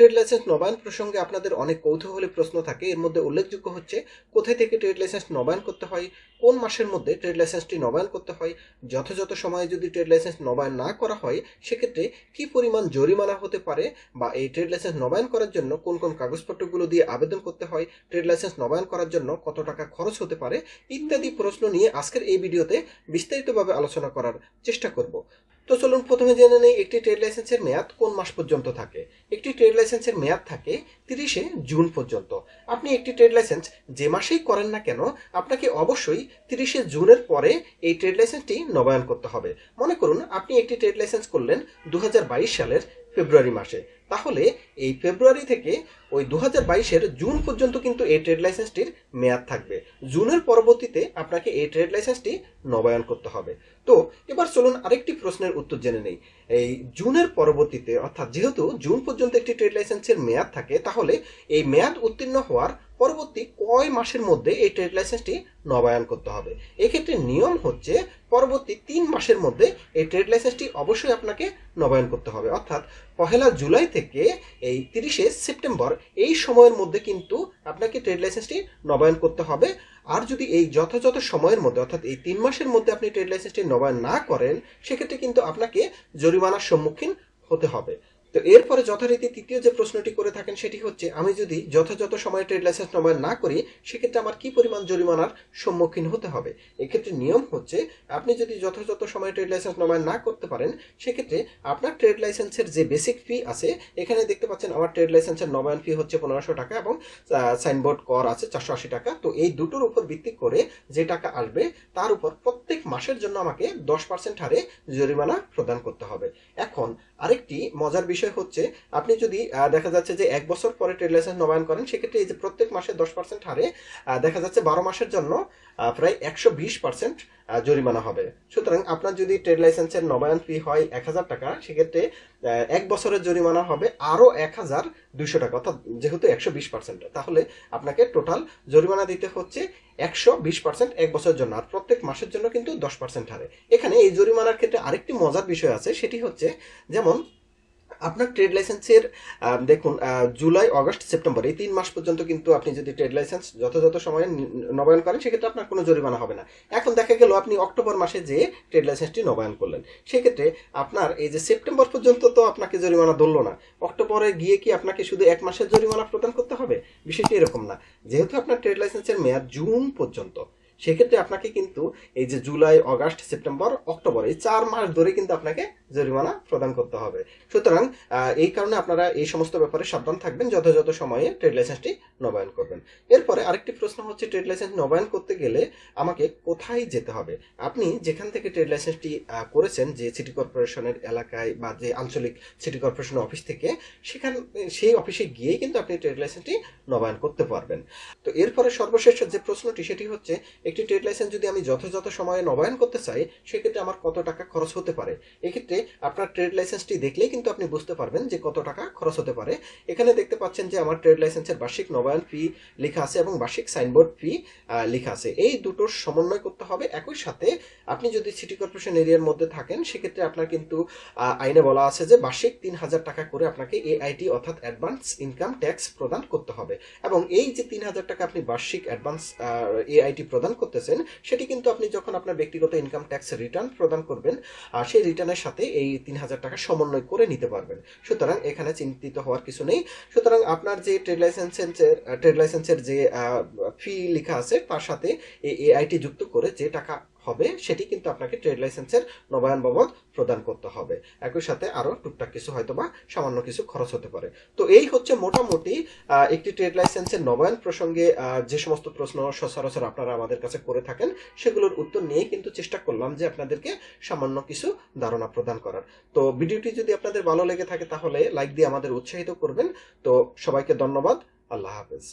Trade licence নবায়ন প্রসঙ্গে আপনাদের অনেক কৌতূহলী প্রশ্ন থাকে। এর মধ্যে উল্লেখযোগ্য হচ্ছে, কোথায় থেকে ট্রেড লাইসেন্স নবায়ন করতে হয়, কোন মাসের মধ্যে ট্রেড লাইসেন্সটি নবায়ন করতে হয়, যথাযথ সময়ে যদি ট্রেড লাইসেন্স নবায়ন না করা হয়, সেক্ষেত্রে কি পরিমাণ জরিমানা হতে পারে বা এই ট্রেড লাইসেন্স নবায়ন করার জন্য কোন কোন কাগজপত্রগুলো দিয়ে আবেদন করতে হয়, ট্রেড লাইসেন্স নবায়ন করার জন্য কত টাকা খরচ হতে পারে, ইত্যাদি প্রশ্ন নিয়ে আজকের এই ভিডিওতে বিস্তারিতভাবে আলোচনা করার চেষ্টা করব। তো চলুন প্রথমে জেনে নেই একটি ট্রেড লাইসেন্সের মেয়াদ কোন মাস পর্যন্ত থাকে। একটি ট্রেড লাইসেন্সের মেয়াদ থাকে তিরিশে জুন পর্যন্ত। আপনি একটি ট্রেড লাইসেন্স যে মাসেই করেন না কেন, আপনাকে অবশ্যই তিরিশে জুনের পরে এই ট্রেড লাইসেন্সটি নবায়ন করতে হবে। মনে করুন, আপনি একটি ট্রেড লাইসেন্স করলেন দু হাজার বাইশ সালের ফেব্রুয়ারি মাসে। তাহলে এই ফেব্রুয়ারি থেকে ওই দু হাজার বাইশের জুন পর্যন্ত কিন্তু এই ট্রেড লাইসেন্সটির মেয়াদ থাকবে। জুনের পরবর্তীতে আপনাকে এই ট্রেড লাইসেন্সটি নবায়ন করতে হবে। তো, এবার চলুন আরেকটি প্রশ্নের উত্তর জেনে নেই। এই জুনের পরবর্তীতে, অর্থাৎ যেহেতু জুন পর্যন্ত একটি ট্রেড লাইসেন্সের মেয়াদ থাকে, তাহলে এই মেয়াদ উত্তীর্ণ হওয়ার পরবর্তী কয় মাসের মধ্যে এই ট্রেড লাইসেন্সটি নবায়ন করতে হবে। এক্ষেত্রে নিয়ম হচ্ছে পরবর্তী তিন মাসের মধ্যে এই ট্রেড লাইসেন্সটি অবশ্যই আপনাকে নবায়ন করতে হবে। অর্থাৎ পহেলা জুলাই থেকে এই তিরিশে সেপ্টেম্বর এই সময়ের মধ্যে কিন্তু আপনাকে ট্রেড লাইসেন্সটি নবায়ন করতে হবে। আর যদি এই যথাযথ সময়ের মধ্যে অর্থাৎ এই তিন মাসের মধ্যে আপনি ট্রেড লাইসেন্সটি নবায়ন না করেন, সেক্ষেত্রে কিন্তু আপনাকে জরিমানার সম্মুখীন হতে হবে। তো এরপরে যথারীতি তৃতীয় যে প্রশ্নটি করে থাকেন সেটি হচ্ছে, আমি যদি যথাযথ সময়ে ট্রেড লাইসেন্স নবায়ন না করি, সেক্ষেত্রে আমার কি পরিমাণ জরিমানার সম্মুখীন হতে হবে? এক্ষেত্রে নিয়ম হচ্ছে, আপনি যদি যথাযথ সময়ে ট্রেড লাইসেন্স নবায়ন না করতে পারেন, সেক্ষেত্রে আপনার ট্রেড লাইসেন্সের যে বেসিক ফি আছে, এখানে দেখতে পাচ্ছেন আমার ট্রেড লাইসেন্সের নবায়ন ফি হচ্ছে পনেরোশো টাকা এবং সাইনবোর্ড কর আছে চারশো আশি টাকা। তো এই দুটোর উপর ভিত্তি করে যে টাকা আসবে, তার উপর প্রত্যেক মাসের জন্য আমাকে দশ পার্সেন্ট হারে জরিমানা প্রদান করতে হবে। এখন আরেকটি মজার বিষয় হচ্ছে, আপনি যদি দেখা যাচ্ছে যে এক বছর পরে ট্রেড লাইসেন্স নবায়ন করেন, সেক্ষেত্রে এই যে প্রত্যেক মাসে দশ পার্সেন্ট হারে দেখা যাচ্ছে বারো মাসের জন্য প্রায় একশো বিশ পার্সেন্ট জরিমানা হবে। সুতরাং আপনার যদি ট্রেড লাইসেন্সের নবায়ন ফি হয় এক হাজার টাকা, সেক্ষেত্রে এক বছরের জরিমানা হবে আরও এক হাজার দুইশো টাকা, অর্থাৎ যেহেতু একশো বিশ পার্সেন্ট তাহলে আপনাকে টোটাল জরিমানা দিতে হচ্ছে একশো বিশ পার্সেন্ট এক বছরের জন্য, আর প্রত্যেক মাসের জন্য কিন্তু দশ পার্সেন্ট হারে। এখানে এই জরিমানার ক্ষেত্রে আরেকটি মজার বিষয় আছে, সেটি হচ্ছে যেমন আপনার ট্রেড লাইসেন্সের দেখুন জুলাই, অগস্ট, সেপ্টেম্বর, এই তিন মাস পর্যন্ত কিন্তু আপনি যদি ট্রেড লাইসেন্স যথাযথ সময়ে নবায়ন করেন, সেক্ষেত্রে আপনার কোনো জরিমানা হবে না। এখন দেখা গেল আপনি অক্টোবর মাসে যে ট্রেড লাইসেন্সটি নবায়ন করলেন, সেক্ষেত্রে আপনার এই যে সেপ্টেম্বর পর্যন্ত তো আপনাকে জরিমানা ধরলো না। অক্টোবরে গিয়ে কি আপনাকে শুধু এক মাসের জরিমানা প্রদান করতে হবে? বিষয়টি এরকম না। যেহেতু আপনার ট্রেড লাইসেন্সের মেয়াদ জুন পর্যন্ত, সেক্ষেত্রে আপনাকে কিন্তু এই যে জুলাই, অগাস্ট, সেপ্টেম্বর, অক্টোবর, এই চার মাস ধরে কিন্তু আপনাকে জরিমানা প্রদান করতে হবে। সুতরাং এই কারণে আপনারা এই সমস্ত ব্যাপারে সাবধান থাকবেন, যথাযথ সময়ে ট্রেড লাইসেন্সটি নবায়ন করবেন। এরপরে আরেকটি প্রশ্ন হচ্ছে ট্রেড লাইসেন্স নবায়ন করতে গেলে আমাকে কোথায় যেতে হবে? আপনি যেখান থেকে ট্রেড লাইসেন্সটি করেছেন, যে সিটি কর্পোরেশনের এলাকায় বা যে আঞ্চলিক সিটি কর্পোরেশনের অফিস থেকে, সেখান, সেই অফিসে গিয়েই কিন্তু আপনি ট্রেড লাইসেন্সটি নবায়ন করতে পারবেন। তো এরপরে সর্বশেষ যে প্রশ্নটি, সেটি হচ্ছে, একটি ট্রেড লাইসেন্স যদি আমি যথাযথ সময়ে নবায়ন করতে চাই, সেক্ষেত্রে আমার কত টাকা খরচ হতে পারে? এক্ষেত্রে আপনার ট্রেড লাইসেন্সটি দেখলেই কিন্তু আপনি বুঝতে পারবেন যে কত টাকা খরচ হতে পারে। এখানে দেখতে পাচ্ছেন যে আমার ট্রেড লাইসেন্সের বার্ষিক নবায়ন ফি লেখা আছে এবং বার্ষিক সাইনবোর্ড ফি লেখা আছে। এই দুটোর সমন্বয় করতে হবে। একই সাথে আপনি যদি সিটি কর্পোরেশন এরিয়ার মধ্যে থাকেন, সেক্ষেত্রে আপনার কিন্তু আইনে বলা আছে যে বার্ষিক তিন হাজার টাকা করে আপনাকে এআইটি অর্থাৎ অ্যাডভান্স ইনকাম ট্যাক্স প্রদান করতে হবে। এবং এই যে তিন হাজার টাকা আপনি বার্ষিক অ্যাডভান্স এআইটি প্রদান করতেছেন, সেটি কিন্তু আপনি যখন আপনার ব্যক্তিগত ইনকাম ট্যাক্স রিটার্ন প্রদান করবেন আর সেই রিটার্নের সাথে এই তিন হাজার টাকা সমন্বয় করে নিতে পারবেন। সুতরাং এখানে চিন্তিত হওয়ার কিছু নেই। সুতরাং আপনার যে ট্রেড লাইসেন্সের ট্রেড লাইসেন্সের যে ফি লেখা আছে, তার সাথে এই এআইটি যুক্ত করে যে টাকা হবে, সেটি কিন্তু আপনাকে ট্রেড লাইসেন্সের নবায়ন বাবদ প্রদান করতে হবে। একই সাথে আরও টুকটাক কিছু হয়তো বা সামান্য কিছু খরচ হতে পারে। তো এই হচ্ছে মোটামুটি একটি ট্রেড লাইসেন্সের নবায়ন প্রসঙ্গে যে সমস্ত প্রশ্ন সচরাচর আপনারা আমাদের কাছে করে থাকেন, সেগুলোর উত্তর নিয়ে কিন্তু চেষ্টা করলাম যে আপনাদেরকে সামান্য কিছু ধারণা প্রদান করার। তো ভিডিওটি যদি আপনাদের ভালো লেগে থাকে তাহলে লাইক দিয়ে আমাদের উৎসাহিত করবেন। তো সবাইকে ধন্যবাদ। আল্লাহ হাফেজ।